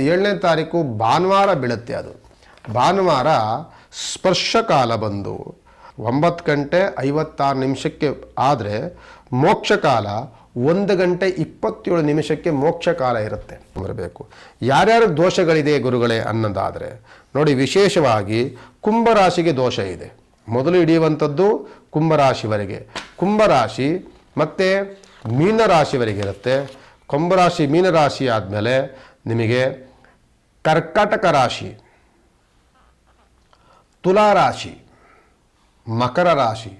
ಏಳನೇ ತಾರೀಕು ಭಾನುವಾರ ಬೀಳುತ್ತೆ ಅದು. ಭಾನುವಾರ ಸ್ಪರ್ಶಕಾಲ ಬಂದು ಒಂಬತ್ತು ಗಂಟೆ ಐವತ್ತಾರು ನಿಮಿಷಕ್ಕೆ ಆದರೆ ಮೋಕ್ಷಕಾಲ ಒಂದು ಗಂಟೆ ಇಪ್ಪತ್ತೇಳು ನಿಮಿಷಕ್ಕೆ ಮೋಕ್ಷಕಾಲ ಇರುತ್ತೆ ಬರಬೇಕು ಯಾರ್ಯಾರು ದೋಷಗಳಿದೆ ಗುರುಗಳೇ ಅನ್ನೋದಾದರೆ ನೋಡಿ ವಿಶೇಷವಾಗಿ ಕುಂಭರಾಶಿಗೆ ದೋಷ ಇದೆ. ಮೊದಲು ಹಿಡಿಯುವಂಥದ್ದು ಕುಂಭರಾಶಿವರೆಗೆ. ಕುಂಭರಾಶಿ ಮತ್ತು ಮೀನರಾಶಿವರೆಗೆ ಇರುತ್ತೆ. ಕುಂಭರಾಶಿ ಮೀನರಾಶಿ ಆದಮೇಲೆ ನಿಮಗೆ ಕರ್ಕಟಕ ರಾಶಿ ತುಲಾರಾಶಿ ಮಕರ ರಾಶಿ,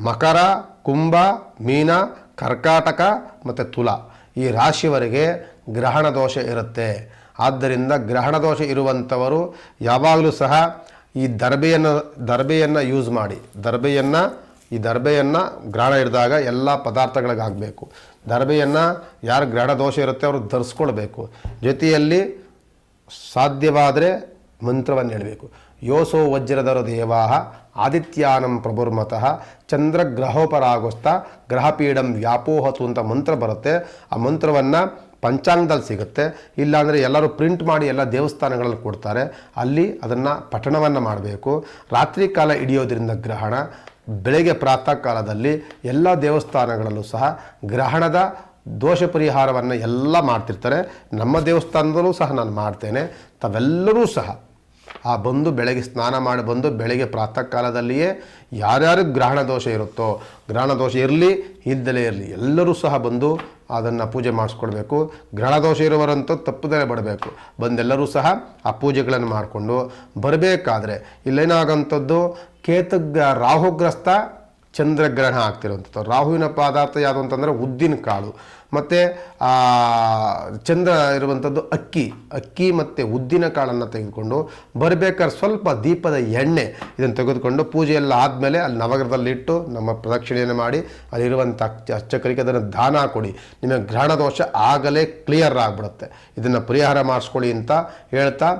ಮಕರ, ಕುಂಭ, ಮೀನ, ಕರ್ಕಾಟಕ ಮತ್ತು ತುಲಾ ಈ ರಾಶಿಯವರೆಗೆ ಗ್ರಹಣ ದೋಷ ಇರುತ್ತೆ. ಆದ್ದರಿಂದ ಗ್ರಹಣ ದೋಷ ಇರುವಂಥವರು ಯಾವಾಗಲೂ ಸಹ ಈ ದರ್ಬೆಯನ್ನು ದರ್ಬೆಯನ್ನು ಯೂಸ್ ಮಾಡಿ. ದರ್ಬೆಯನ್ನು ಈ ದರ್ಬೆಯನ್ನು ಗ್ರಹಣ ಹಿಡಿದಾಗ ಎಲ್ಲ ಪದಾರ್ಥಗಳಿಗಾಗಬೇಕು ದರ್ಬೆಯನ್ನು ಯಾರು ಗ್ರಹಣ ದೋಷ ಇರುತ್ತೆ ಅವರು ಧರಿಸ್ಕೊಳ್ಬೇಕು. ಜೊತೆಯಲ್ಲಿ ಸಾಧ್ಯವಾದರೆ ಮಂತ್ರವನ್ನು ಹೇಳಬೇಕು. ಯೋಸೋ ವಜ್ರಧರ ದೇವಾಹ ಆದಿತ್ಯಾನಂ ಪ್ರಭುರ್ಮತಃ ಚಂದ್ರಗ್ರಹೋಪರಾಗೋಸ್ತ ಗ್ರಹಪೀಡಂ ವ್ಯಾಪೋಹತು ಅಂತ ಮಂತ್ರ ಬರುತ್ತೆ. ಆ ಮಂತ್ರವನ್ನು ಪಂಚಾಂಗದಲ್ಲಿ ಸಿಗುತ್ತೆ. ಇಲ್ಲಾಂದರೆ ಎಲ್ಲರೂ ಪ್ರಿಂಟ್ ಮಾಡಿ ಎಲ್ಲ ದೇವಸ್ಥಾನಗಳಲ್ಲಿ ಕೊಡ್ತಾರೆ. ಅಲ್ಲಿ ಅದನ್ನು ಪಠಣವನ್ನು ಮಾಡಬೇಕು. ರಾತ್ರಿ ಕಾಲ ಹಿಡಿಯೋದ್ರಿಂದ ಗ್ರಹಣ, ಬೆಳಗ್ಗೆ ಪ್ರಾತಃ ಕಾಲದಲ್ಲಿ ಎಲ್ಲ ದೇವಸ್ಥಾನಗಳಲ್ಲೂ ಸಹ ಗ್ರಹಣದ ದೋಷ ಪರಿಹಾರವನ್ನು ಎಲ್ಲ ಮಾಡ್ತಿರ್ತಾರೆ. ನಮ್ಮ ದೇವಸ್ಥಾನದಲ್ಲೂ ಸಹ ನಾನು ಮಾಡ್ತೇನೆ. ತಾವೆಲ್ಲರೂ ಸಹ ಆ ಬಂದು ಬೆಳಗ್ಗೆ ಸ್ನಾನ ಮಾಡಿ ಬಂದು ಬೆಳಗ್ಗೆ ಪ್ರಾತಃ ಕಾಲದಲ್ಲಿಯೇ ಯಾರ್ಯಾರಿಗೆ ಗ್ರಹಣ ದೋಷ ಇರುತ್ತೋ, ಗ್ರಹಣ ದೋಷ ಇರಲಿ ಇದ್ದಲೇ ಇರಲಿ, ಎಲ್ಲರೂ ಸಹ ಬಂದು ಅದನ್ನು ಪೂಜೆ ಮಾಡಿಸ್ಕೊಡ್ಬೇಕು. ಗ್ರಹಣ ದೋಷ ಇರುವರಂತೂ ತಪ್ಪದೇ ಬರಬೇಕು. ಬಂದೆಲ್ಲರೂ ಸಹ ಆ ಪೂಜೆಗಳನ್ನು ಮಾಡಿಕೊಂಡು ಬರಬೇಕಾದ್ರೆ ಇಲ್ಲೇನಾಗಂಥದ್ದು ಕೇತುಗ್ರ ರಾಹುಗ್ರಸ್ತ ಚಂದ್ರಗ್ರಹಣ ಆಗ್ತಿರುವಂಥದ್ದು. ರಾಹುವಿನ ಪದಾರ್ಥ ಯಾವುದು ಅಂತಂದರೆ ಉದ್ದಿನ ಕಾಳು. ಮತ್ತು ಚಂದ್ರ ಇರುವಂಥದ್ದು ಅಕ್ಕಿ. ಅಕ್ಕಿ ಮತ್ತು ಉದ್ದಿನ ಕಾಳನ್ನು ತೆಗೆದುಕೊಂಡು ಬರಬೇಕಾದ್ರೆ ಸ್ವಲ್ಪ ದೀಪದ ಎಣ್ಣೆ ಇದನ್ನು ತೆಗೆದುಕೊಂಡು ಪೂಜೆಯೆಲ್ಲ ಆದಮೇಲೆ ಅಲ್ಲಿ ನವಗ್ರಹದಲ್ಲಿಟ್ಟು ನಮ್ಮ ಪ್ರದಕ್ಷಿಣೆಯನ್ನು ಮಾಡಿ ಅಲ್ಲಿರುವಂಥ ಅರ್ಚಕರಿಗೆ ಅದನ್ನು ದಾನ ಕೊಡಿ. ನಿಮಗೆ ಗ್ರಹಣ ದೋಷ ಆಗಲೇ ಕ್ಲಿಯರ್ ಆಗಿಬಿಡುತ್ತೆ. ಇದನ್ನು ಪರಿಹಾರ ಮಾಡಿಸ್ಕೊಳ್ಳಿ ಅಂತ ಹೇಳ್ತಾ